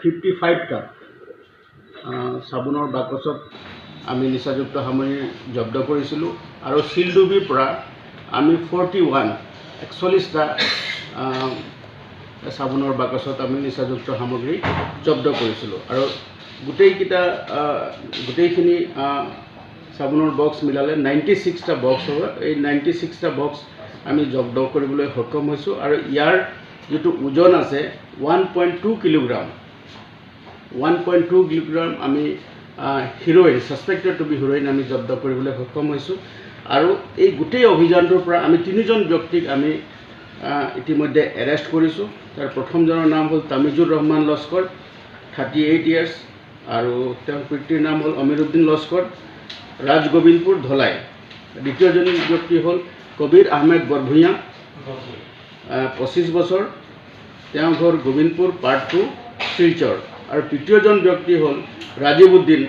Fifty ফাইভটা চাবোনৰ বাকচত আমি নিচাযুক্ত সামগ্ৰী জব্দ কৰিছিলোঁ আৰু শিলডুবিৰ পৰা আমি ফৰ্টি ওৱান একচল্লিছটা চাবোনৰ বাকচত আমি নিচাযুক্ত সামগ্ৰী জব্দ কৰিছিলোঁ। আৰু গোটেইকেইটা গোটেইখিনি চাবোনৰ বক্স মিলালে নাইণ্টি ছিক্সটা বক্স হ'ব। এই নাইণ্টি ছিক্সটা বক্স আমি জব্দ কৰিবলৈ সক্ষম হৈছোঁ। আৰু ইয়াৰ যিটো ওজন আছে one point two kilogram one point two kilogram আমি heroin suspected to be heroin আমি জব্দ কৰিবলৈ সক্ষম হৈছোঁ। আৰু এই গোটেই অভিযানটোৰ পৰা আমি তিনিজন ব্যক্তিক আমি ইতিমধ্যে এৰেষ্ট কৰিছোঁ। তাৰ প্ৰথমজনৰ নাম হ'ল Tamizur Rahman Laskar thirty eight years আৰু তেওঁৰ পিতৃৰ নাম হ'ল অমিৰুদ্দিন লস্কৰ, ৰাজগোবিন্দপুৰ ধলাই। দ্বিতীয়জন ব্যক্তি হ'ল কবিৰ আহমেদ বৰভূঞা পঁচিছ বছৰ। তেওঁ ঘৰ গোবিন্দপুৰ পাৰ্ট টু শিলচৰ। আৰু তৃতীয়জন ব্যক্তি হ'ল Rajiv Uddin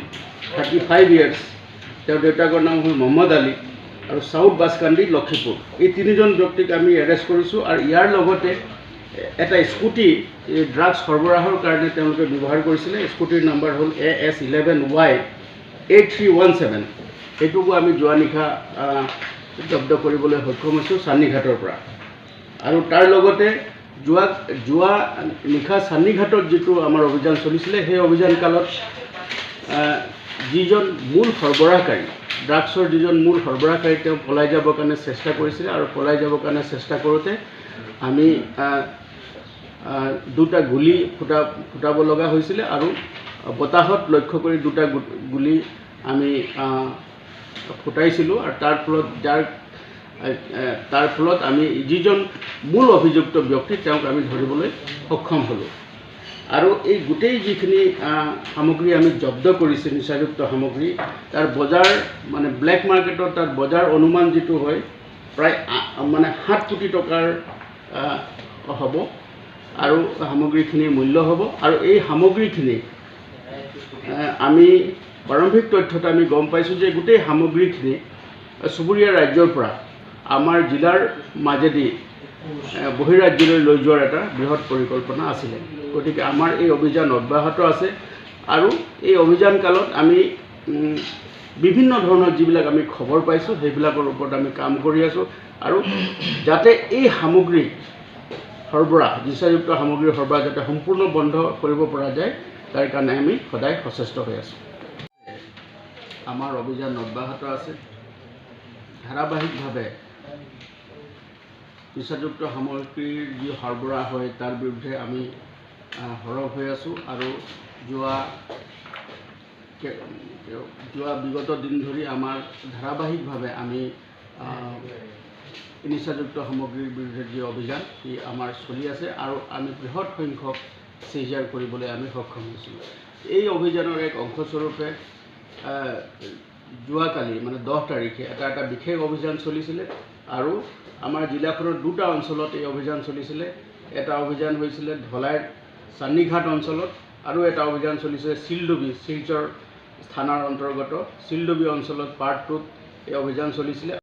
thirty five years তেওঁৰ দেউতাকৰ নাম হ'ল মহম্মদ আলী আৰু চাউথ বাছকান্দি লক্ষীপুৰ এই তিনিজন ব্যক্তিক আমি এৰেষ্ট কৰিছোঁ আৰু ইয়াৰ লগতে এটা স্কুটি ড্ৰাগছ সৰবৰাহৰ কাৰণে তেওঁলোকে ব্যৱহাৰ কৰিছিলে। স্কুটিৰ নাম্বাৰ হ'ল A S eleven Y eight three one seven সেইটোকো আমি যোৱা নিশা জব্দ কৰিবলৈ সক্ষম হৈছোঁ চান্নিঘাটৰ পৰা। আৰু তাৰ লগতে যোৱা যোৱা নিশা চান্নিঘাটত যিটো আমাৰ অভিযান চলিছিলে সেই অভিযান কালত যিজন মূল সৰবৰাহকাৰী ড্ৰাগছৰ যিজন মূল সৰবৰাহকাৰী তেওঁ পলাই যাবৰ কাৰণে চেষ্টা কৰিছিলে আৰু পলাই যাবৰ কাৰণে চেষ্টা কৰোঁতে আমি দুটা গুলি ফুটা ফুটাব লগা হৈছিলে আৰু বতাহত লক্ষ্য কৰি দুটা গুলি আমি ফুটাইছিলোঁ আৰু তাৰ ফলত যাৰ তাৰ ফলত আমি যিজন মূল অভিযুক্ত ব্যক্তি তেওঁক আমি ধৰিবলৈ সক্ষম হ'লোঁ। আৰু এই গোটেই যিখিনি সামগ্ৰী আমি জব্দ কৰিছোঁ, নিচাযুক্ত সামগ্ৰী, তাৰ বজাৰ মানে ব্লেক মাৰ্কেটত তাৰ বজাৰ অনুমান যিটো হয়, প্ৰায় মানে সাত কোটি টকাৰ হ'ব আৰু সামগ্ৰীখিনিৰ মূল্য হ'ব। আৰু এই সামগ্ৰীখিনি আমি প্ৰাৰম্ভিক তথ্যত আমি গম পাইছোঁ যে গোটেই সামগ্ৰীখিনি চুবুৰীয়া ৰাজ্যৰ পৰা আমাৰ জিলাৰ মাজেদি বহিৰাজ্যলৈ লৈ যোৱাৰ এটা বৃহৎ পৰিকল্পনা আছিলে। গতিকে আমাৰ এই অভিযান অব্যাহত আছে আৰু এই অভিযান কালত আমি বিভিন্ন ধৰণৰ যিবিলাক আমি খবৰ পাইছোঁ সেইবিলাকৰ ওপৰত আমি কাম কৰি আছোঁ আৰু যাতে এই সামগ্ৰী সৰবৰাহ নিচাযুক্ত সামগ্ৰীৰ সৰবৰাহ যাতে সম্পূৰ্ণ বন্ধ কৰিব পৰা যায় তাৰ কাৰণে আমি সদায় সচেষ্ট হৈ আছোঁ। আমাৰ অভিযান অব্যাহত আছে। ধাৰাবাহিকভাৱে নিচাযুক্ত সামগ্ৰীৰ যি সৰবৰাহ হয় তাৰ বিৰুদ্ধে আমি সৰব হৈ আছোঁ আৰু যোৱা যোৱা বিগত দিন ধৰি আমাৰ ধাৰাবাহিকভাৱে আমি নিচাযুক্ত সামগ্ৰীৰ বিৰুদ্ধে যি অভিযান ই আমাৰ চলি আছে আৰু আমি বৃহৎ সংখ্যক চিজাৰ কৰিবলৈ আমি সক্ষম হৈছোঁ। এই অভিযানৰ এক অংশস্বৰূপে যোৱাকালি মানে দহ তাৰিখে এটা এটা বিশেষ অভিযান চলিছিলে। আৰু আমাৰ জিলাখনৰ দুটা অঞ্চলত এই অভিযান চলিছিলে। এটা অভিযান হৈছিলে ধলাইৰ চান্নিঘাট অঞ্চলত আৰু এটা অভিযান চলিছিলে চিলডুবি শিলচৰ থানাৰ অন্তৰ্গত। চিলডুবি অঞ্চলত পাৰ্ট টুত এই অভিযান চলিছিলে।